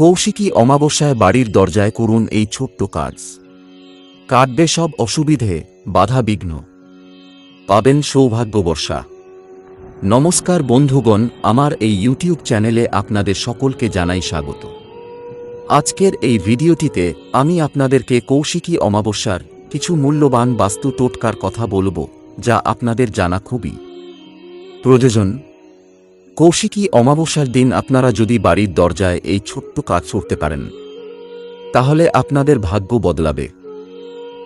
কৌশিকী অমাবস্যায় বাড়ির দরজায় করুন এই ছোট্ট কাজ। কাটবে সব অসুবিধে, বাধা বিঘ্ন। পাবেন সৌভাগ্য বর্ষা নমস্কার বন্ধুগণ, আমার এই ইউটিউব চ্যানেলে আপনাদের সকলকে জানাই স্বাগত। আজকের এই ভিডিওটিতে আমি আপনাদেরকে কৌশিকী অমাবস্যার কিছু মূল্যবান বাস্তু টোটকার কথা বলব, যা আপনাদের জানা খুবই। প্রয়োজন কৌশিকী অমাবস্যার দিন আপনারা যদি বাড়ির দরজায় এই ছোট্ট কাজ করতে পারেন, তাহলে আপনাদের ভাগ্য বদলাবে।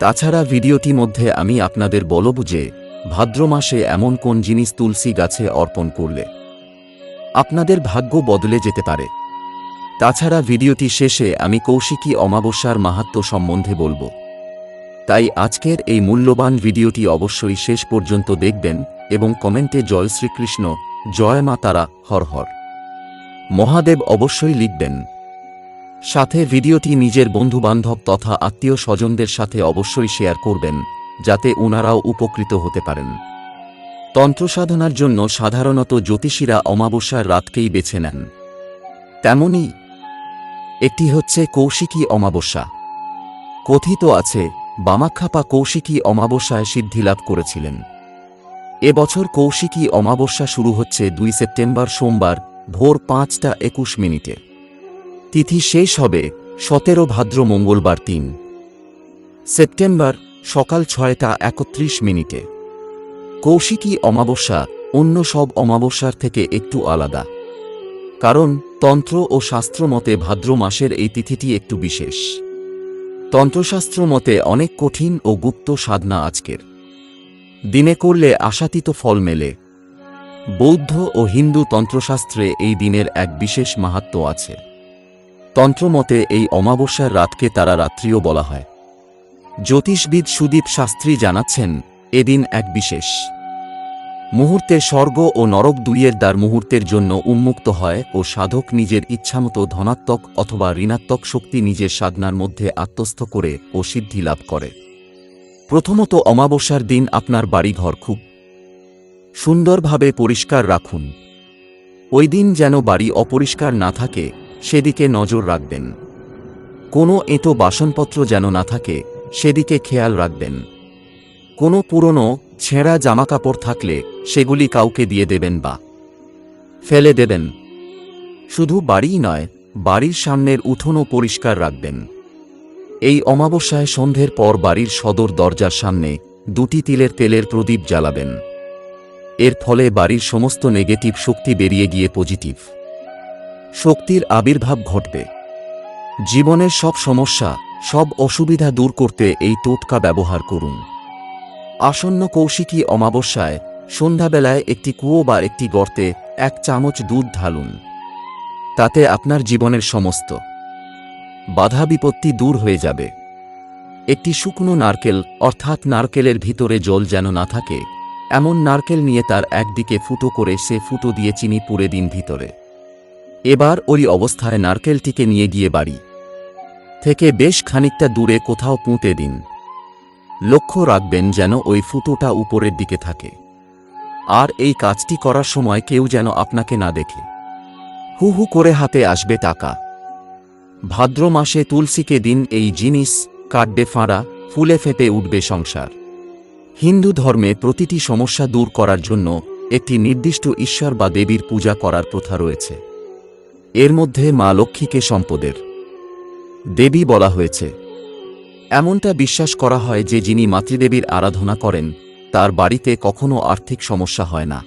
তাছাড়া ভিডিওটি মধ্যে আমি আপনাদের বলব যে, ভাদ্র মাসে এমন কোন জিনিস তুলসী গাছে অর্পণ করলে আপনাদের ভাগ্য বদলে যেতে পারে। তাছাড়া ভিডিওটি শেষে আমি কৌশিকী অমাবস্যার মাহাত্ম্য সম্বন্ধে বলব। তাই আজকের এই মূল্যবান ভিডিওটি অবশ্যই শেষ পর্যন্ত দেখবেন এবং কমেন্টে জয় শ্রীকৃষ্ণ জয় মা তারা, হর হর। মহাদেব অবশ্যই লিখবেন। সাথে ভিডিওটি নিজের বন্ধুবান্ধব তথা আত্মীয় স্বজনদের সাথে অবশ্যই শেয়ার করবেন, যাতে উনারাও উপকৃত হতে পারেন। তন্ত্র সাধনার জন্য সাধারণত জ্যোতিষীরা অমাবস্যার রাতকেই বেছে নেন। তেমনি একটি হচ্ছে কৌশিকী অমাবস্যা। কথিত আছে, বামাখ্যাপা কৌশিকী অমাবস্যায় সিদ্ধিলাভ করেছিলেন। এবছর কৌশিকী অমাবস্যা শুরু হচ্ছে দুই সেপ্টেম্বর সোমবার, ভোর পাঁচটা একুশ মিনিটে। তিথি শেষ হবে সতেরো ভাদ্র মঙ্গলবার তিন। সেপ্টেম্বর, সকাল ছয়টা একত্রিশ মিনিটে। কৌশিকী অমাবস্যা অন্য সব অমাবস্যার থেকে একটু আলাদা। কারণ তন্ত্র ও শাস্ত্র মতে ভাদ্র মাসের এই তিথিটি একটু বিশেষ। তন্ত্রশাস্ত্র মতে অনেক কঠিন ও গুপ্ত সাধনা আজকের। দিনে করলে আশাতীত ফল মেলে। বৌদ্ধ ও হিন্দু তন্ত্রশাস্ত্রে এই দিনের এক বিশেষ মাহাত্ম্য আছে। তন্ত্রমতে এই অমাবস্যার রাতকে তারা রাত্রিও বলা হয়। জ্যোতিষবিদ সুদীপ শাস্ত্রী জানাচ্ছেন এদিন এক বিশেষ। মুহূর্তে স্বর্গ ও নরক দুইয়ের দ্বার মুহূর্তের জন্য উন্মুক্ত হয় ও সাধক নিজের ইচ্ছামতো ধনাত্মক অথবা ঋণাত্মক শক্তি নিজের সাধনার মধ্যে আত্মস্থ করে ও সিদ্ধি লাভ করে। প্রথমত অমাবস্যার দিন আপনার বাড়িঘর খুব সুন্দরভাবে পরিষ্কার রাখুন। ওই দিন যেন বাড়ি অপরিষ্কার না থাকে, সেদিকে নজর রাখবেন। কোনো এঁটো বাসনপত্র যেন না থাকে, সেদিকে খেয়াল রাখবেন। কোনো পুরনো ছেঁড়া জামাকাপড় থাকলে সেগুলি কাউকে দিয়ে দেবেন বা ফেলে দেবেন। শুধু বাড়িই নয়, বাড়ির সামনের উঠোনও পরিষ্কার রাখবেন। এই অমাবস্যায় সন্ধ্যের পর বাড়ির সদর দরজার সামনে দুটি তিলের তেলের প্রদীপ জ্বালাবেন। এর ফলে বাড়ির সমস্ত নেগেটিভ শক্তি বেরিয়ে গিয়ে পজিটিভ। শক্তির আবির্ভাব ঘটবে। জীবনের সব সমস্যা, সব অসুবিধা দূর করতে এই টোটকা ব্যবহার করুন। আসন্ন কৌশিকী অমাবস্যায় সন্ধ্যাবেলায় একটি কুয়ো বা একটি গর্তে এক চামচ দুধ ঢালুন। তাতে আপনার জীবনের সমস্ত বাধা বিপত্তি দূর হয়ে যাবে। একটি শুকনো নারকেল, অর্থাৎ নারকেলের ভিতরে জল যেন না থাকে, এমন নারকেল নিয়ে তার একদিকে ফুটো করে সে ফুটো দিয়ে চিনি পুরে দিন ভিতরে। এবার ওই অবস্থায় নারকেলটিকে নিয়ে গিয়ে বাড়ি। থেকে বেশ খানিকটা দূরে কোথাও পুঁতে দিন। লক্ষ্য রাখবেন যেন ওই ফুটোটা উপরের দিকে থাকে। আর এই কাজটি করার সময় কেউ যেন আপনাকে না দেখে। হু হু করে হাতে আসবে টাকা। ভাদ্র মাসে তুলসীকে দিন এই জিনিস কাটবে ফাঁড়া, ফুলে ফেপে উঠবে সংসার। হিন্দু ধর্মে প্রতিটি সমস্যা দূর করার জন্য একটি নির্দিষ্ট ঈশ্বর বা দেবীর পূজা করার প্রথা রয়েছে। এর মধ্যে মা লক্ষ্মীকে সম্পদের। দেবী বলা হয়েছে, এমনটা বিশ্বাস করা হয় যে যিনি মাতৃদেবীর আরাধনা করেন, তার বাড়িতে কখনো আর্থিক সমস্যা হয় না।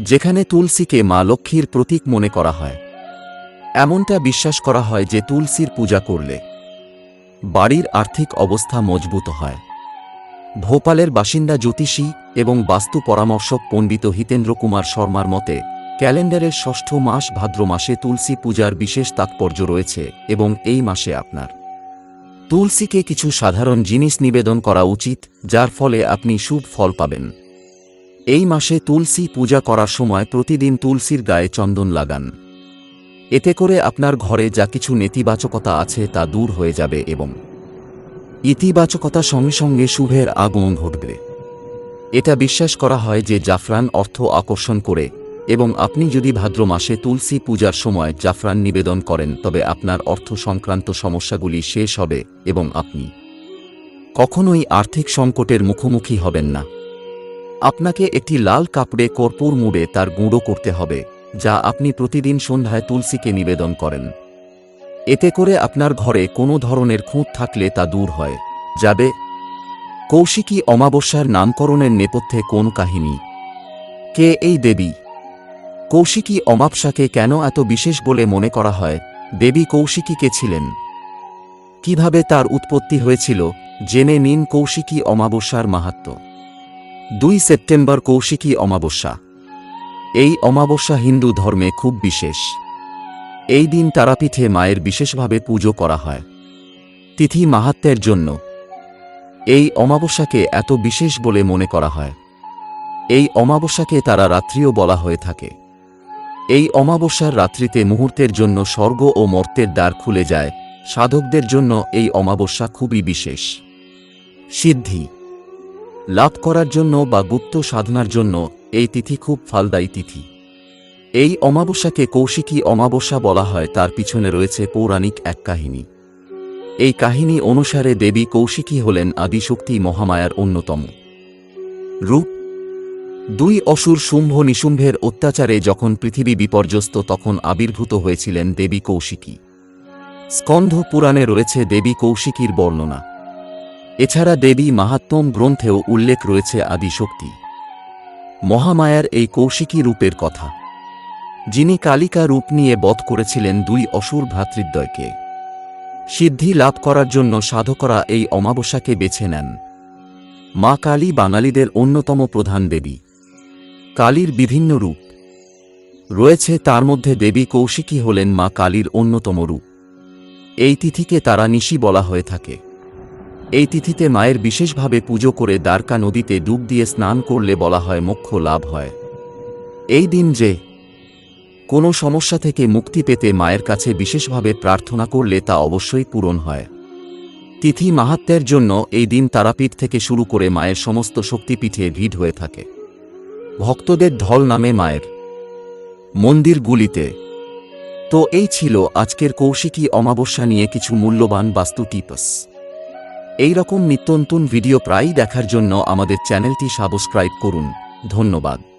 যেখানে তুলসীকে মা লক্ষ্মীর প্রতীক মনে করা হয় এমনটা বিশ্বাস করা হয় যে তুলসীর পূজা করলে বাড়ির আর্থিক অবস্থা মজবুত হয়। ভোপালের বাসিন্দা জ্যোতিষী এবং বাস্তু পরামর্শক পণ্ডিত হিতেন্দ্র কুমার শর্মার মতে, ক্যালেন্ডারের ষষ্ঠ মাস ভাদ্র মাসে তুলসী পূজার বিশেষ তাৎপর্য রয়েছে এবং এই মাসে আপনার তুলসীকে কিছু সাধারণ জিনিস নিবেদন করা উচিত, যার ফলে আপনি শুভ ফল পাবেন। এই মাসে তুলসী পূজা করার সময় প্রতিদিন তুলসীর গায়ে চন্দন লাগান। এতে করে আপনার ঘরে যা কিছু নেতিবাচকতা আছে তা দূর হয়ে যাবে এবং ইতিবাচকতা সঙ্গে সঙ্গে শুভের আগমন ঘটবে। এটা বিশ্বাস করা হয় যে জাফরান অর্থ আকর্ষণ করে এবং আপনি যদি ভাদ্র মাসে তুলসী পূজার সময় জাফরান নিবেদন করেন, তবে আপনার অর্থ সংক্রান্ত সমস্যাগুলি শেষ হবে এবং আপনি কখনোই আর্থিক সংকটের মুখোমুখি হবেন না। আপনাকে একটি লাল কাপড়ে কর্পূর মুড়ে তার গুঁড়ো করতে হবে। যা আপনি প্রতিদিন সন্ধ্যায় তুলসীকে নিবেদন করেন। এতে করে আপনার ঘরে কোনো ধরনের খুঁত থাকলে তা দূর হয়। যাবে। কৌশিকী অমাবস্যার নামকরণের নেপথ্যে কোন কাহিনী? কে এই দেবী? কৌশিকী অমাবস্যাকে কেন এত বিশেষ বলে মনে করা হয়? দেবী কৌশিকী কে ছিলেন? কীভাবে তার উৎপত্তি হয়েছিল? জেনে নিন কৌশিকী অমাবস্যার মাহাত্ম্য দুই সেপ্টেম্বর কৌশিকী অমাবস্যা। এই অমাবস্যা হিন্দু ধর্মে খুব বিশেষ। এই দিন তারাপীঠে মায়ের বিশেষভাবে পুজো করা হয়। তিথি মাহাত্ম্যের জন্য। এই অমাবস্যাকে এত বিশেষ বলে মনে করা হয়। এই অমাবস্যাকে তারা রাত্রিও বলা হয়ে থাকে। এই অমাবস্যার রাত্রিতে মুহূর্তের জন্য স্বর্গ ও মর্তের দ্বার খুলে যায়। সাধকদের জন্য এই অমাবস্যা খুবই বিশেষ। সিদ্ধি। লাভ করার জন্য বা গুপ্ত সাধনার জন্য এই তিথি খুব ফালদায়ী তিথি। এই অমাবস্যাকে কৌশিকী অমাবস্যা বলা হয়, তার পিছনে রয়েছে পৌরাণিক এক কাহিনী। এই কাহিনী অনুসারে দেবী কৌশিকী হলেন আদিশক্তি মহামায়ার অন্যতম। রূপ। দুই অসুর শুম্ভ নিশুম্ভের অত্যাচারে যখন পৃথিবী বিপর্যস্ত, তখন আবির্ভূত হয়েছিলেন দেবী কৌশিকী। স্কন্ধ পুরাণে রয়েছে দেবী কৌশিকীর বর্ণনা। এছাড়া দেবী মাহাত্মম গ্রন্থেও উল্লেখ রয়েছে আদিশক্তি। মহামায়ার এই কৌশিকী রূপের কথা। যিনি কালিকা রূপ নিয়ে বধ করেছিলেন দুই অসুর ভ্রাতৃদ্বয়কে। সিদ্ধি লাভ করার জন্য সাধকরা এই অমাবস্যাকে বেছে নেন। মা কালী বাঙালিদের অন্যতম প্রধান দেবী। কালীর বিভিন্ন রূপ। রয়েছে তার মধ্যে দেবী কৌশিকী হলেন মা কালীর অন্যতম রূপ। এই তিথিকে তারা নিশি বলা হয়ে থাকে। এই তিথিতে মায়ের বিশেষভাবে পুজো করে দ্বারকা নদীতে ডুব দিয়ে স্নান করলে বলা হয় মোক্ষ লাভ হয়। এই দিন যে কোনো সমস্যা থেকে মুক্তি পেতে মায়ের কাছে বিশেষভাবে প্রার্থনা করলে তা অবশ্যই পূরণ হয়। তিথি মাহাত্ম্যের জন্য এই দিন তারাপীঠ থেকে শুরু করে মায়ের সমস্ত শক্তিপীঠে ভিড় হয়ে থাকে। ভক্তদের ঢল নামে মায়ের মন্দিরগুলিতে। তো এই ছিল আজকের কৌশিকী অমাবস্যা নিয়ে কিছু মূল্যবান বাস্তু টিপস। এই রকম নিত্যন্তন ভিডিও প্রায়ই দেখার জন্য আমাদের চ্যানেলটি সাবস্ক্রাইব করুন। ধন্যবাদ।